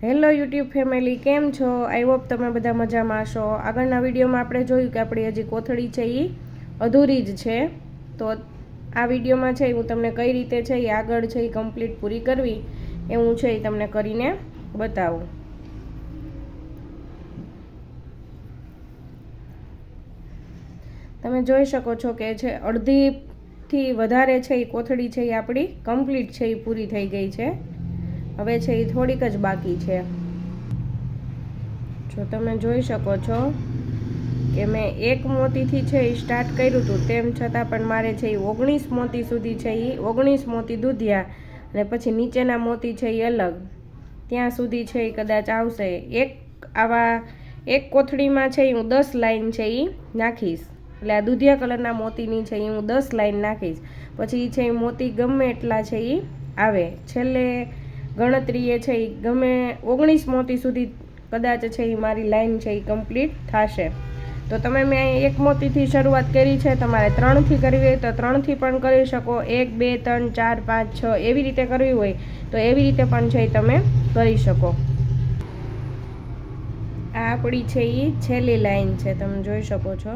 Hello YouTube family, કેમ છો? I hope તમે બધા મજામાં હશો. આગળના વિડીયોમાં આપણે જોયું કે આપણી હજી કોથળી છે એ અધૂરી જ છે. તો આ વિડીયોમાં છે હું તમને કઈ રીતે છે એ આગળ છે એ કમ્પ્લીટ પૂરી કરવી એ હું છે એ તમને કરીને બતાવું. તમે જોઈ શકો છો કે છે અડધીથી વધારે છે એ કોથળી છે એ આપણી કમ્પ્લીટ છે એ પૂરી થઈ ગઈ છે. હવે છે એ થોડીક જ બાકી છે જો તમે જોઈ શકો છો કે મેં એક મોતીથી છે એ સ્ટાર્ટ કર્યું હતું તેમ છતાં પણ મારે છે એ ઓગણીસ મોતી સુધી છે એ ઓગણીસ મોતી દૂધ્યા અને પછી નીચેના મોતી છે એ અલગ ત્યાં સુધી છે એ કદાચ આવશે એક આવા એક કોથળીમાં છે એ હું દસ લાઈન છે એ નાખીશ એટલે આ દૂધિયા કલરના મોતીની છે એ હું દસ લાઈન નાખીશ પછી છે એ મોતી ગમે એટલા છે એ આવે છેલ્લે ગણતરીએ છે એ ગમે ઓગણીસ મોતી સુધી કદાચ છે એ મારી લાઈન છે એ કમ્પ્લીટ થશે. તો તમે મેં એક મોતીથી શરૂઆત કરી છે, તમારે ત્રણથી કરવી હોય તો ત્રણથી પણ કરી શકો. એક, બે, ત્રણ, ચાર, પાંચ, છ, એવી રીતે કરવી હોય તો એવી રીતે પણ છે તમે કરી શકો. આ આપણી છે એ છેલ્લી લાઈન છે, તમે જોઈ શકો છો.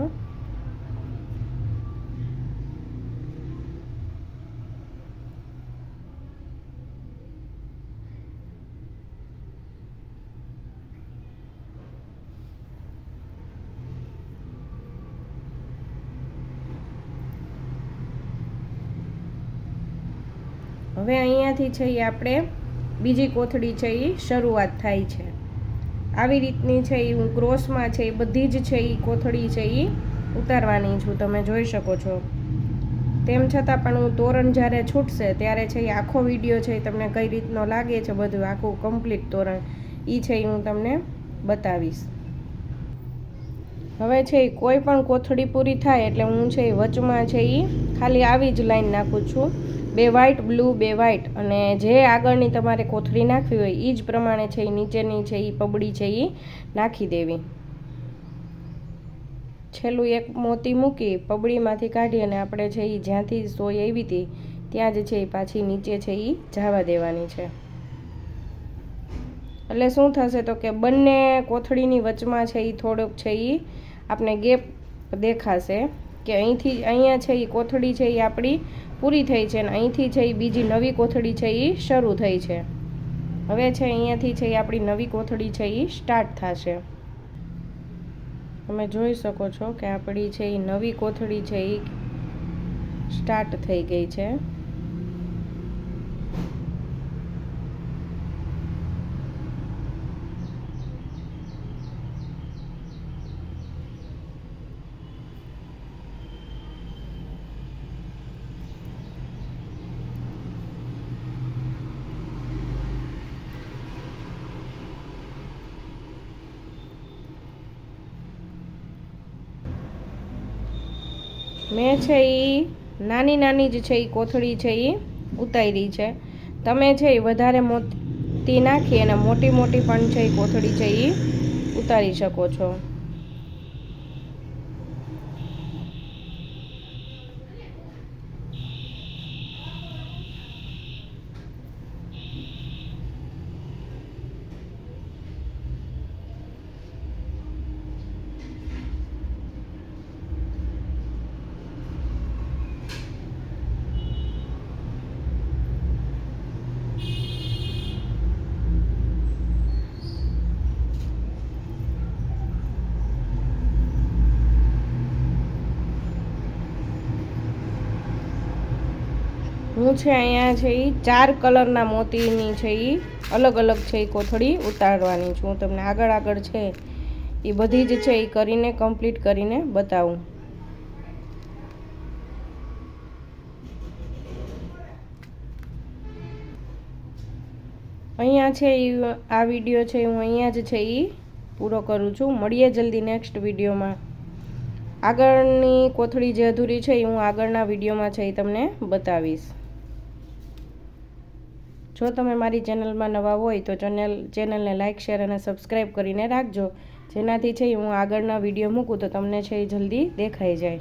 હવે અહીંયાથી છે એ આપણે બીજી કોથળી છે એ શરૂઆત થાય છે આવી રીતની છે એ હું ક્રોસમાં છે એ બધી જ છે એ કોથળી છે એ ઉતારવાની છું તમે જોઈ શકો છો તેમ છતાં પણ હું તોરણ જ્યારે છૂટશે ત્યારે છે એ આખો વીડિયો છે એ તમને કઈ રીતનો લાગે છે બધું આખું કમ્પ્લીટ તોરણ એ છે એ હું તમને બતાવીશ હવે છે એ કોઈ પણ કોથળી પૂરી થાય એટલે હું છે એ વચમાં છે એ ખાલી આવી જ લાઈન નાખું છું બે વ્હાઇટ બ્લુ બે વ્હાઇટ અને જે આગળની તમારે કોથળી નાખવી હોય એ જ પ્રમાણે છે એ નીચેની છે એ પબડી છે એ નાખી દેવી. છેલ્લું એક મોતી મૂકી પબડીમાંથી કાઢી અને આપણે છે એ જ્યાંથી સોય આવી હતી, ત્યાં જ છે એ પાછી નીચે છે એ જવા દેવાની છે. એટલે શું થશે તો કે બંને કોથળીની વચમાં છે એ થોડોક છે એ આપણે ગેપ દેખાશે કે અહીંથી, અહીંયા છે એ કોથળી છે એ આપણી પૂરી થઈ છે અને અહીંથી છે એ બીજી નવી કોથળી છે એ શરૂ થઈ છે. હવે છે અહીંયાથી છે એ આપણી નવી કોથળી છે એ સ્ટાર્ટ થશે. તમે જોઈ શકો છો કે આપણી છે એ નવી કોથળી છે એ સ્ટાર્ટ થઈ ગઈ છે. મેં છે એ નાની નાની જ છે એ કોથળી છે એ ઉતારી છે. તમે છે એ વધારે મોટી નાખી અને મોટી મોટી પણ છે એ કોથળી છે એ ઉતારી શકો છો. હું છે અહીંયા છે એ ચાર કલરના મોતીની છે એ અલગ અલગ છે એ કોથળી ઉતારવાની છું. હું તમને આગળ આગળ છે એ બધી જ છે એ કરીને કમ્પ્લીટ કરીને બતાવું. અહીંયા છે એ આ વીડિયો છે હું અહીંયા જ છે એ પૂરો કરું છું. મળીએ જલ્દી નેક્સ્ટ વિડીયોમાં. આગળની કોથળી જે અધૂરી છે એ હું આગળના વિડીયોમાં છે એ તમને બતાવીશ. જો તમે મારી ચેનલમાં નવા હોય તો ચેનલ ચેનલને લાઇક શેર અને સબસ્ક્રાઈબ કરીને રાખજો. જેનાથી છે હું આગળના વીડિયો મૂકું તો તમને છે એ જલ્દી દેખાઈ જાય.